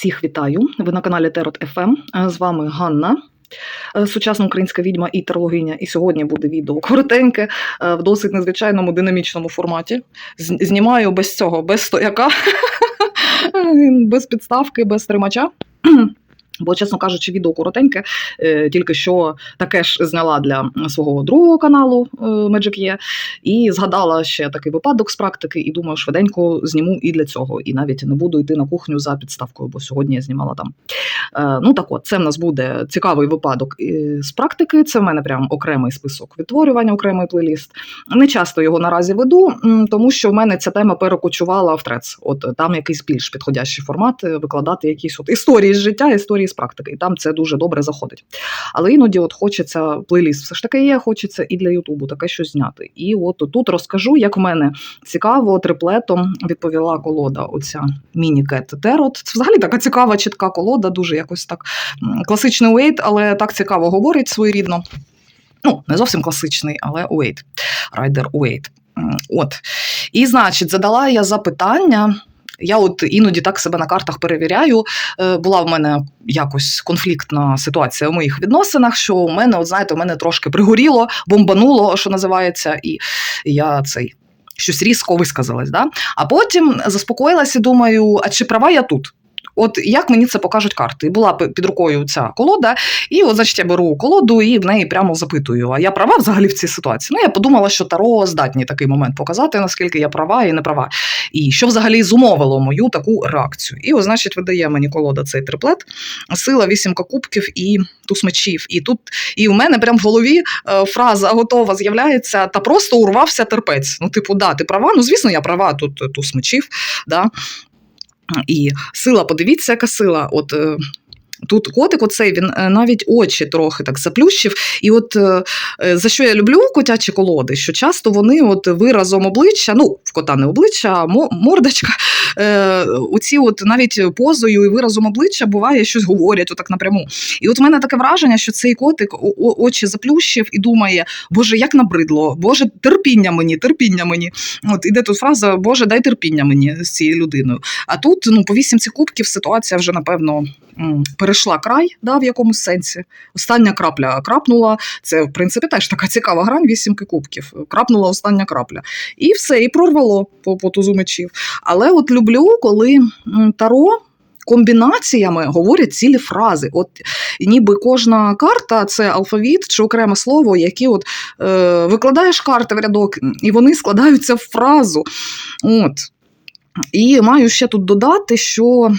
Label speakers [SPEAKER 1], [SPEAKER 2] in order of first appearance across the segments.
[SPEAKER 1] Всіх вітаю. Ви на каналі Терот ФМ. З вами Ганна. е, Сучасна українська відьма і терлогиня. І сьогодні буде відео коротеньке, е, в досить незвичайному динамічному форматі. Знімаю без цього, без стояка, без підставки, без тримача. Бо, чесно кажучи, відео коротеньке, е, тільки що таке ж зняла для свого другого каналу е, Magic Є, і згадала ще такий випадок з практики, і думаю, швиденько зніму і для цього. І навіть не буду йти на кухню за підставкою, бо сьогодні я знімала там. Е, Ну так от, це в нас буде цікавий випадок з практики. Це в мене прям окремий список відтворювання, окремий плейліст. Не часто його наразі веду, тому що в мене ця тема перекочувала в трец. От там якийсь більш підходящий формат, викладати якісь от історії з життя, історії з практики. І там це дуже добре заходить. Але іноді от хочеться плейліст, все ж таки є, хочеться і для Ютубу таке щось зняти. І от тут розкажу, як в мене цікаво триплетом відповіла колода. Оця міні-кет Терот. Це взагалі така цікава, чітка колода, дуже якось так класичний уейт, але так цікаво говорить своєрідно. Ну, не зовсім класичний, але уейт. Райдер уейт. От. І, значить, задала я запитання. Я от іноді так себе на картах перевіряю. Е, Була в мене якось конфліктна ситуація у моїх відносинах, що у мене, от знаєте, у мене трошки пригоріло, бомбануло, що називається, і я цей щось різко висказалась. Да? А потім заспокоїлася думаю, а чи права я тут? От як мені це покажуть карти? Була під рукою ця колода, і от, значить, я беру колоду і в неї прямо запитую: а я права взагалі в цій ситуації? Ну, я подумала, що Таро здатні такий момент показати, наскільки я права і не права. І що взагалі зумовило мою таку реакцію. І, от, значить, видає мені колода цей триплет, сила, вісімка кубків і туз мечів. І тут і у мене прям в голові е, фраза готова з'являється, та просто урвався терпець. Ну, типу, да, ти права. Ну, звісно, я права, тут туз мечів. Да? І сила, подивіться, яка сила. От е, тут котик, оцей він е, навіть очі трохи так заплющив. І от е, е, за що я люблю котячі колоди, що часто вони от виразом обличчя, ну, в кота не обличчя, а мордочка, оці от навіть позою і виразом обличчя буває щось говорять отак напряму. І от в мене таке враження, що цей котик очі заплющив і думає, Боже, як набридло, Боже, терпіння мені, терпіння мені. От іде тут фраза Боже, дай терпіння мені з цією людиною. А тут, ну, по вісімці кубків ситуація вже, напевно, м, перейшла край, да, в якомусь сенсі. Остання крапля крапнула. Це, в принципі, теж така цікава грань вісімки кубків. Крапнула остання крапля. І все, і прорвало по, по мечів. Але от люблю, коли таро. Комбінаціями говорять цілі фрази. От ніби кожна карта це алфавіт чи окреме слово, які от е, викладаєш карти в рядок, і вони складаються в фразу. От. І маю ще тут додати, що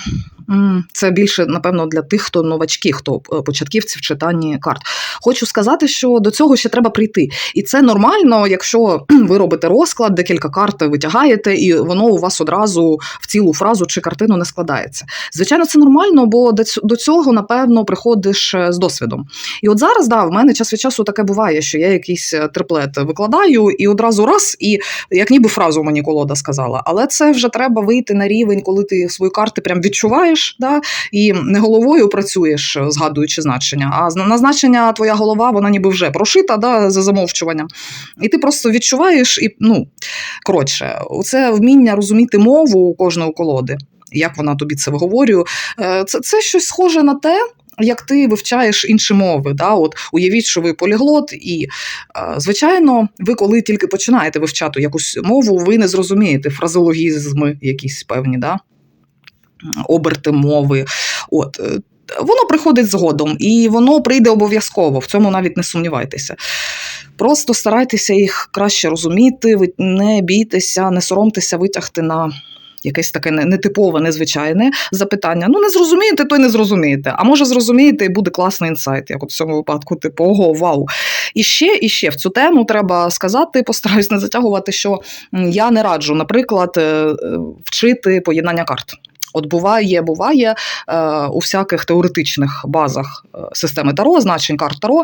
[SPEAKER 1] це більше, напевно, для тих, хто новачки, хто е, початківці в читанні карт. Хочу сказати, що до цього ще треба прийти. І це нормально, якщо ви робите розклад, декілька карт витягаєте, і воно у вас одразу в цілу фразу чи картину не складається. Звичайно, це нормально, бо до цього, напевно, приходиш е, з досвідом. І от зараз, да, в мене час від часу таке буває, що я якийсь е, триплет викладаю, і одразу раз, і як ніби фразу мені колода сказала. Але це вже треба вийти на рівень, коли ти свої карти прям відчуваєш, да, і не головою працюєш, е, згадуючи значення, а зна- на значення твоя голова, вона ніби вже прошита да, за замовчуванням. І ти просто відчуваєш і ну, коротше, це вміння розуміти мову у кожної колоди. Як вона тобі це виговорює, Е, це, це щось схоже на те, як ти вивчаєш інші мови. Да? От уявіть, що ви поліглот, і е, звичайно, ви коли тільки починаєте вивчати якусь мову, ви не зрозумієте фразологізми якісь певні, да? Оберти мови. От. е, Воно приходить згодом, і воно прийде обов'язково, в цьому навіть не сумнівайтеся. Просто старайтеся їх краще розуміти, не бійтеся, не соромтеся витягти на якесь таке нетипове, незвичайне запитання. Ну, не зрозумієте, то й не зрозумієте. А може, зрозумієте, і буде класний інсайт, як от в цьому випадку, типу, ого, вау. І ще, і ще в цю тему треба сказати, постараюсь не затягувати, що я не раджу, наприклад, е, е, вчити поєднання карт. От буває, буває е, у всяких теоретичних базах е, системи Таро, значень карт Таро,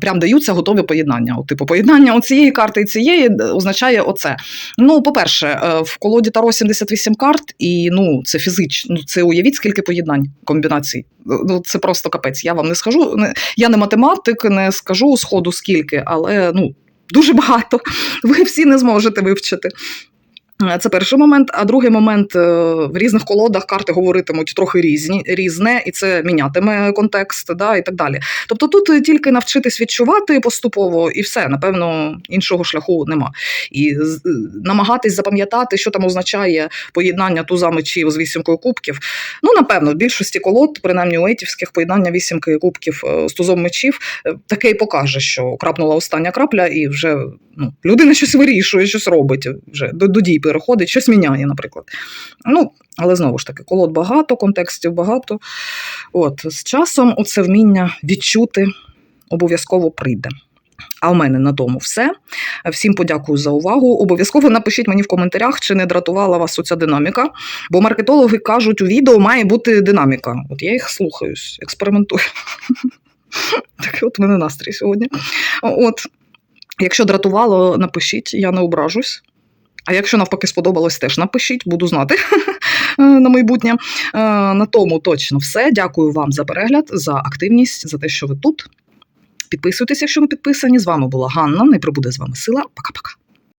[SPEAKER 1] прям даються готові поєднання. От, типу, поєднання цієї карти і цієї е, означає оце. Ну, по-перше, в колоді Таро 78 карт, і ну, це фізично. Ну, це уявіть, скільки поєднань, комбінацій. Ну, це просто капець. Я вам не скажу. Я не математик, не скажу сходу скільки, але ну, дуже багато. Ви всі не зможете вивчити. Це перший момент. А другий момент е, в різних колодах карти говоритимуть трохи різні, різне, і це мінятиме контекст, да, і так далі. Тобто тут тільки навчитись відчувати поступово, і все, напевно, іншого шляху нема. І е, намагатись запам'ятати, що там означає поєднання туза мечів з вісімкою кубків. Ну, напевно, в більшості колод, принаймні у етівських, поєднання вісімки кубків е, з тузом мечів таке і покаже, що крапнула остання крапля, і вже ну, людина щось вирішує, щось робить, вже до, до дій переходить, щось міняє, наприклад. Ну, але знову ж таки, колод багато, контекстів багато. От, з часом оце вміння відчути обов'язково прийде. А у мене на тому все. Всім подякую за увагу. Обов'язково напишіть мені в коментарях, чи не дратувала вас оця динаміка. Бо маркетологи кажуть, у відео має бути динаміка. От я їх слухаюсь, експериментую. Такий от у мене настрій сьогодні. От. Якщо дратувало, напишіть, я не ображусь. А якщо навпаки сподобалось, теж напишіть, буду знати на майбутнє. Е, На тому точно все. Дякую вам за перегляд, за активність, за те, що ви тут. Підписуйтесь, якщо ви підписані. З вами була Ганна. Не прибуде з вами сила. Пока-пока.